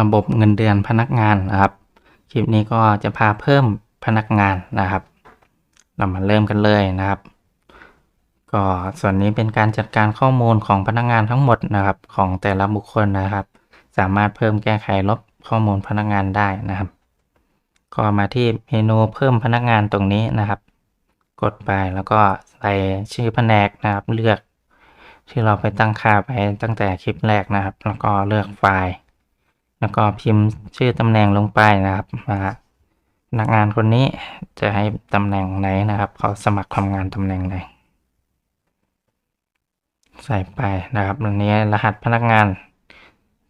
ระบบเงินเดือนพนักงานนะครับ คลิปนี้ก็จะพาเพิ่มพนักงานนะครับ เรามาเริ่มกันเลยนะครับ ก็ส่วนนี้เป็นการจัดการข้อมูลของพนักงานทั้งหมดนะครับ ของแต่ละบุคคลนะครับ สามารถเพิ่มแก้ไขลบข้อมูลพนักงานได้นะครับ ก็มาที่เมนูเพิ่มพนักงานตรงนี้นะครับ กดไปแล้วก็ใส่ชื่อแผนกนะครับ เลือกที่เราไปตั้งค่าไปตั้งแต่คลิปแรกนะครับ แล้วก็เลือกไฟล์ แล้วก็พิมพ์ชื่อตำแหน่งลงไปนะครับมาพนักงานคนนี้จะให้ตำแหน่งไหนนะครับ เขาสมัครทำงานตำแหน่งไหนใส่ไปนะครับอันนี้รหัสพนักงาน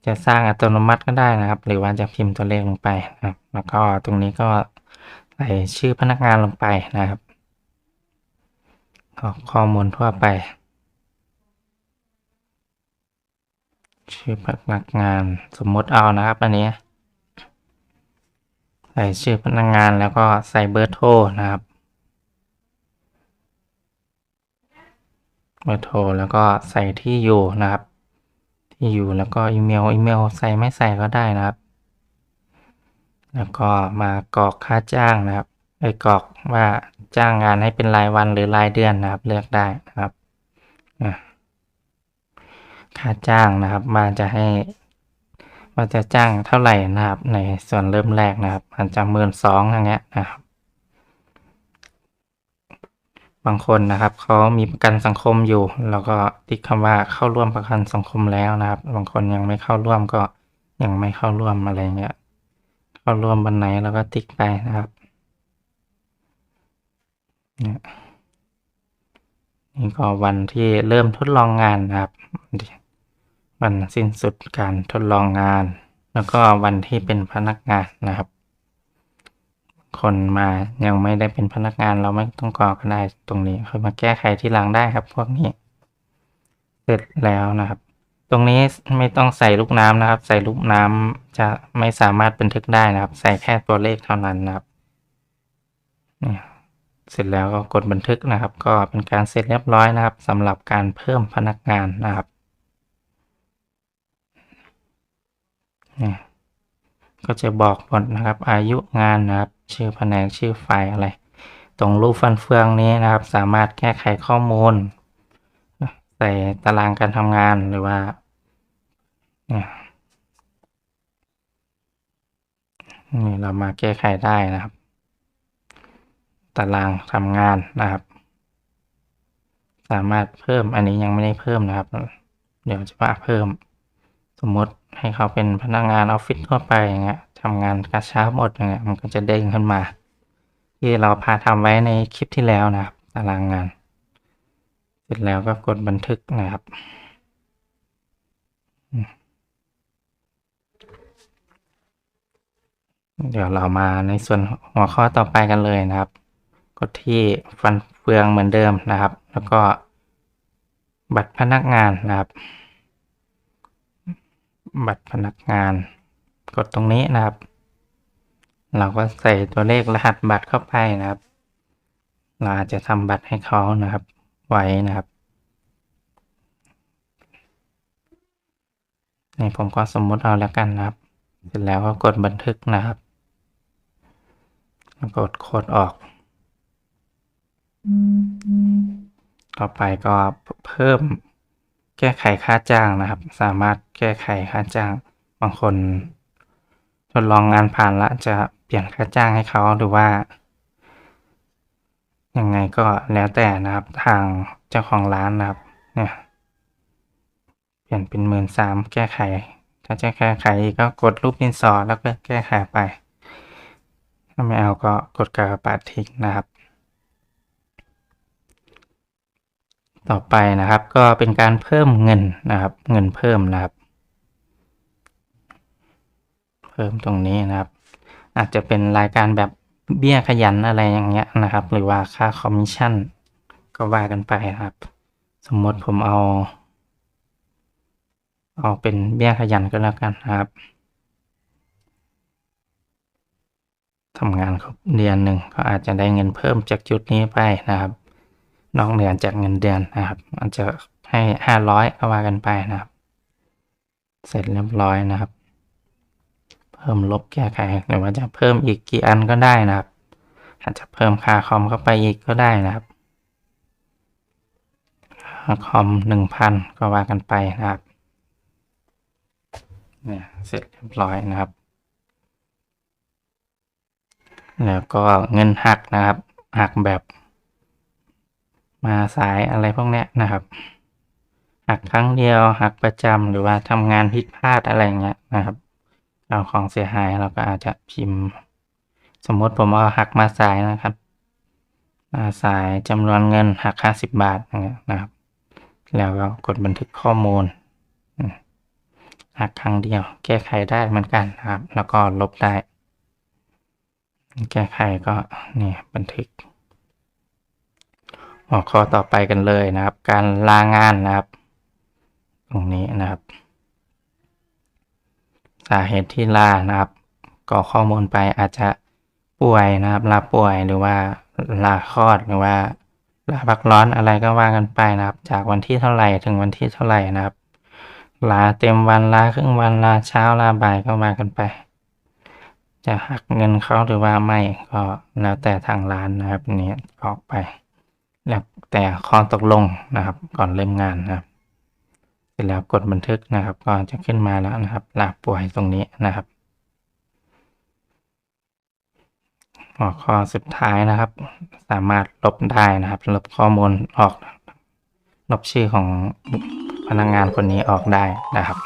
จะสร้างอัตโนมัติก็ได้นะครับ หรือว่าจะพิมพ์ตัวเลขลงไปนะครับ แล้วก็ตรงนี้ก็ใส่ชื่อพนักงานลงไปนะครับข้อมูลทั่วไป ชื่อพนักงานสมมติเอานะครับอันนี้ใส่ชื่อพนักงานแล้วก็ใส่เบอร์โทรนะครับ เบอร์โทรแล้วก็ใส่ที่อยู่นะครับ ที่อยู่แล้วก็อีเมลอีเมลใส่ไม่ใส่ก็ได้นะครับ แล้วก็มากรอกค่าจ้างนะครับไอ้กรอกว่าจ้างงานให้เป็นรายวันหรือรายเดือนนะครับ เลือกได้นะครับ ค่าจ้างนะครับมาจะให้ว่าจะจ้างเท่าไหร่นะครับ ในส่วนเริ่มแรกนะครับอาจจะหมื่นสองอย่างเงี้ยนะครับ บางคนนะครับเขามีประกันสังคมอยู่ แล้วก็ติ๊กคำว่าเข้าร่วมประกันสังคมแล้วนะครับ บางคนยังไม่เข้าร่วมก็ยังไม่เข้าร่วมอะไรเงี้ยเข้าร่วมวันไหนแล้วก็ติ๊กไปนะครับเนี่ยนี่ก็วันที่เริ่มทดลองงานนะครับ วันสิ้นสุดการทดลองงาน แล้วก็วันที่เป็นพนักงานนะครับ คนมายังไม่ได้เป็นพนักงานเราไม่ต้องกรอก็ได้ตรงนี้ค่อยมาแก้ไขที่หลังได้ครับ พวกนี้ เสร็จแล้วนะครับ ตรงนี้ไม่ต้องใส่ลูกน้ำนะครับ ใส่ลูกน้ำจะไม่สามารถบันทึกได้นะครับ ใส่แค่ตัวเลขเท่านั้นนะครับเสร็จแล้วก็กดบันทึกนะครับ ก็เป็นการเสร็จเรียบร้อยนะครับสำหรับการเพิ่มพนักงานนะครับ ก็จะบอกหมดนะครับ อายุงานนะครับ ชื่อแผนกชื่อไฟล์อะไร ตรงรูปฟันเฟืองนี้นะครับ สามารถแก้ไขข้อมูล ใส่ตารางการทำงานหรือว่านี่เรามาแก้ไขได้นะครับ ตารางทำงานนะครับ สามารถเพิ่มอันนี้ยังไม่ได้เพิ่มนะครับ เดี๋ยวจะว่าเพิ่ม สมมติให้เขาเป็นพนักงานออฟฟิศทั่วไปอย่างเงี้ยทำงานกระเช้าหมดอย่างเงี้ยมันก็จะเด้งขึ้นมา ที่เราพาทำไว้ในคลิปที่แล้วนะครับตารางงาน เสร็จแล้วก็กดบันทึกนะครับเดี๋ยวเรามาในส่วนหัวข้อต่อไปกันเลยนะครับ กดที่ฟันเฟืองเหมือนเดิมนะครับ แล้วก็บัตรพนักงานนะครับ บัตรพนักงาน กดตรงนี้นะครับ เราก็ใส่ตัวเลขรหัสบัตรเข้าไปนะครับ เราอาจจะทำบัตรให้เขานะครับ ไว้นะครับนี่ผมก็สมมุติเอาแล้วกันนะครับ เสร็จแล้วก็กดบันทึกนะครับกดโค้ดออก ต่อไปก็เพิ่ม แก้ไขค่าจ้างนะครับ สามารถแก้ไขค่าจ้าง บางคน ทดลองงานผ่านละจะเปลี่ยนค่าจ้างให้เขาหรือว่า ยังไงก็แล้วแต่นะครับ ทางเจ้าของร้านนะครับ เนี่ย เปลี่ยนเป็นหมื่นสามแก้ไข ถ้าจะแก้ไขก็กดรูปดินสอแล้วก็แก้ไขไป ถ้าไม่เอาก็กดกากบาททิ้งนะครับ ต่อไปนะครับก็เป็นการเพิ่มเงินนะครับ เงินเพิ่มนะครับ เพิ่มตรงนี้นะครับ อาจจะเป็นรายการแบบเบี้ยขยันอะไรอย่างเงี้ยนะครับ หรือว่าค่าคอมมิชชั่น ก็ว่ากันไปครับ สมมติผมเอาเอาเป็นเบี้ยขยันก็แล้วกันนะครับทำงานครบเดือนหนึ่งก็อาจจะได้เงินเพิ่มจากจุดนี้ไปนะครับ นอกเหนือจากเงินเดือนนะครับอาจจะให้ห้าร้อยก็ว่ากันไปนะครับ เสร็จเรียบร้อยนะครับ เพิ่มลบแก้ไขหรือว่าจะเพิ่มอีกกี่อันก็ได้นะครับอาจจะเพิ่มค่าคอมเข้าไปอีกก็ได้นะครับค่าคอมหนึ่งพันก็ว่ากันไปนะครับเนี่ยเสร็จเรียบร้อยนะครับ แล้วก็เงินหักนะครับ หักแบบ มาสายอะไรพวกนี้นะครับ หักครั้งเดียวหักประจำหรือว่าทำงานผิดพลาดอะไรเงี้ยนะครับ เอาของเสียหายเราก็อาจจะพิมพ์ สมมติผมเอาหักมาสายนะครับมาสายจำนวนเงินหักห้าสิบบาทเงี้ยนะครับ แล้วก็กดบันทึกข้อมูลหักครั้งเดียว แก้ไขได้เหมือนกันนะครับ แล้วก็ลบได้ แก้ไขก็นี่บันทึก หัวข้อต่อไปกันเลยนะครับ การลางานนะครับ ตรงนี้นะครับ สาเหตุที่ลานะครับกรอข้อมูลไปอาจจะป่วยนะครับ ลาป่วยหรือว่าลาคลอดหรือว่าลาพักร้อนอะไรก็ว่ากันไปนะครับ จากวันที่เท่าไหร่ถึงวันที่เท่าไหร่นะครับ ลาเต็มวันลาครึ่งวันลาเช้าลาบ่ายก็ว่ากันไป จะหักเงินเขาหรือว่าไม่ก็แล้วแต่ทางร้านนะครับอันนี้กรอกไป แล้วแต่ข้อตกลงนะครับ ก่อนเริ่มงานนะครับ เสร็จแล้วกดบันทึกนะครับ ก็จะขึ้นมาแล้วนะครับลาป่วยตรงนี้นะครับหัวข้อสุดท้ายนะครับ สามารถลบได้นะครับลบข้อมูลออก ลบชื่อของพนักงานคนนี้ออกได้นะครับ